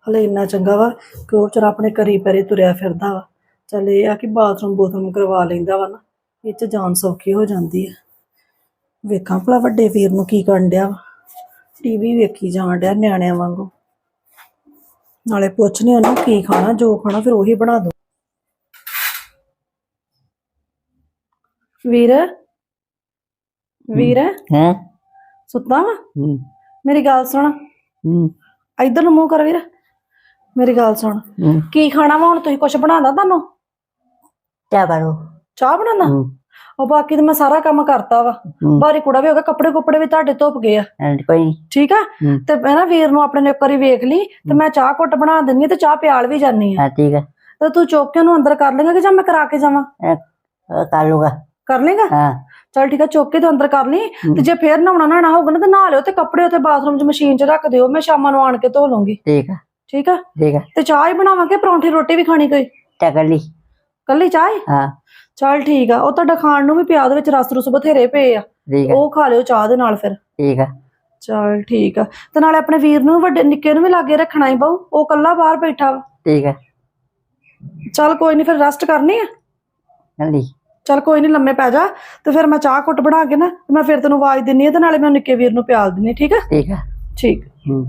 ਹਲੇ ਇੰਨਾ ਚੰਗਾ ਵਾ ਕਿ ਉਹ ਵਿਚਾਰਾ ਆਪਣੇ ਘਰੀ ਪਰੇ ਤੁਰਿਆ ਫਿਰਦਾ ਵਾ। ਚੱਲ ਇਹ ਆ ਕਿ ਬਾਥਰੂਮ ਬੂਥਰੂਮ ਕਰਵਾ ਲੈਂਦਾ ਵਾ ਨਾ। ਇਹ ਚ ਜਾਨ ਸੌਖੀ ਹੋ ਜਾਂਦੀ ਆ। ਵੇਖਾਂ ਭਲਾ ਵੱਡੇ ਵੀਰ ਨੂੰ ਕੀ ਕਰਨ ਡਿਆ ਵਾ। ਟੀਵੀ ਵੇਖੀ ਜਾਣ ਡਿਆ ਨਿਆਣਿਆਂ ਵਾਂਗੂ। ਨਾਲੇ ਪੁੱਛਨੇ ਉਹਨੂੰ ਕੀ ਖਾਣਾ ਜੋ ਖਾਣਾ ਫਿਰ ਉਹੀ ਬਣਾ ਦੋ। ਵੀਰ? ਵੀਰ? ਹੈ। ਸੁੱਤਾ ਵਾ? ਹੂੰ। ਮੇਰੀ ਗੱਲ ਸੁਣ। ਹੂੰ। ਇੱਧਰ ਨੂੰ ਮੂੰਹ ਕਰ ਵੀਰ। ਮੇਰੀ ਗੱਲ ਸੁਣ। ਕੀ ਖਾਣਾ ਵਾ ਹੁਣ? ਤੁਸੀਂ ਕੁਝ ਬਣਾਉਂਦਾ ਤੁਹਾਨੂੰ? ਕਿਆ ਕਰੋ ਚਾਹ ਬਣਾਉਣਾ ਹੂੰ। ਉਹ ਬਾਕੀ ਤਾਂ ਮੈਂ ਸਾਰਾ ਕੰਮ ਕਰਤਾ ਵਾ। ਬਾਰੀ ਕੁੜਾ ਵੀ ਹੋ ਗਿਆ ਕੱਪੜੇ ਕੁੱਪੜੇ ਵੀ ਤੁਹਾਡੇ ਧੁੱਪ ਗਏ ਆ। ਐਂਡ ਕੋਈ। ਨੀ। ਠੀਕ ਆ। ਤੇ ਮੈਂ ਨਾ ਵੀਰ ਨੂੰ ਆਪਣੇ ਨੇ ਇੱਕ ਵਾਰੀ ਵੇਖ ਲਈ ਤੇ ਮੈਂ ਚਾਹ ਘੁੱਟ ਬਣਾ ਦਿੰਨੀ ਆ ਤੇ ਚਾਹ ਪਿਆਲ ਵੀ ਜਾਨੀ ਆ ਹਾਂ ਠੀਕ ਹੈ ਤੇ ਤੂੰ ਚੁੱਕ ਕੇ ਉਹਨੂੰ ਅੰਦਰ ਕਰ ਲੇਗਾ ਕਿ ਜਾਂ ਮੈਂ ਕਰਾ ਕੇ ਜਾਵਾਂ? ਕਰ ਲੂਗਾ ਕਰ ਲੇਗਾ? ਹਾਂ। ਚਲ ਠੀਕ ਆ ਚੁੱਕ ਕੇ ਤੂੰ ਅੰਦਰ ਕਰ ਲਈ। ਤੇ ਜੇ ਫੇਰ ਨਹਾਉਣਾ ਨਹਾਣਾ ਹੋਊਗਾ ਨਾ ਤੇ ਨਹਾ ਲਿਓ ਤੇ ਕੱਪੜੇ ਉੱਥੇ ਬਾਥਰੂਮ 'ਚ ਮਸ਼ੀਨ 'ਚ ਰੱਖ ਦਿਓ ਮੈਂ ਸ਼ਾਮਾਂ ਨੂੰ ਆਣ ਕੇ ਧੋ ਲੂੰਗੀ ਠੀਕ ਆ। ਠੀਕ ਹੈ ਤੇ ਚਾਹ ਹੀ ਬਣਾਵਾਂਗੇ ਪਰੌਂਠੀ ਰੋਟੀ ਵੀ ਖਾਣੀ ਕੋਈ? ਲਈ। ਕੱਲੀ ਚਾਹ ਹੀ ਹਾਂ। ਚਲ ਠੀਕ ਆ ਉਹ ਤੁਹਾਡਾ ਖਾਣ ਨੂੰ ਵੀ ਪਿਆ ਉਹਦੇ ਵਿੱਚ ਰਸ ਰੁਸ ਬਥੇਰੇ ਪਏ ਆ। ਠੀਕ ਹੈ ਉਹ ਖਾ ਲਿਓ ਚਾਹ ਦੇ ਨਾਲ ਫਿਰ। ਠੀਕ ਹੈ ਚਲ ਠੀਕ ਆ। ਤੇ ਨਾਲੇ ਆਪਣੇ ਵੀਰ ਨੂੰ ਵੀ ਵੱਡੇ ਨਿੱਕੇ ਨੂੰ ਵੀ ਲਾਗੇ ਰੱਖਣਾ ਹੀ ਬਾਊ ਉਹ ਕੱਲਾ ਬਾਹਰ ਬੈਠਾ ਵਾ। ਠੀਕ ਹੈ ਚਲ ਕੋਈ ਨਹੀਂ ਫਿਰ ਰੈਸਟ ਕਰਨੀ ਆ? ਕਰ ਲਈ ਚਲ ਕੋਈ ਨਹੀਂ ਲੰਮੇ ਪੈ ਜਾ ਤੇ ਫਿਰ ਮੈਂ ਚਾਹ ਘੁੱਟ ਬਣਾ ਕੇ ਨਾ ਤੇ ਮੈਂ ਫਿਰ ਤੈਨੂੰ ਆਵਾਜ਼ ਦਿੰਨੀ ਆ ਤੇ ਨਾਲੇ ਮੈਂ ਨਿੱਕੇ ਵੀਰ ਨੂੰ ਪਿਆਲ ਦਿੰਨੀ ਆ, ਠੀਕ ਆ? ਠੀਕ ਹੈ ਠੀਕ। ਹੂੰ।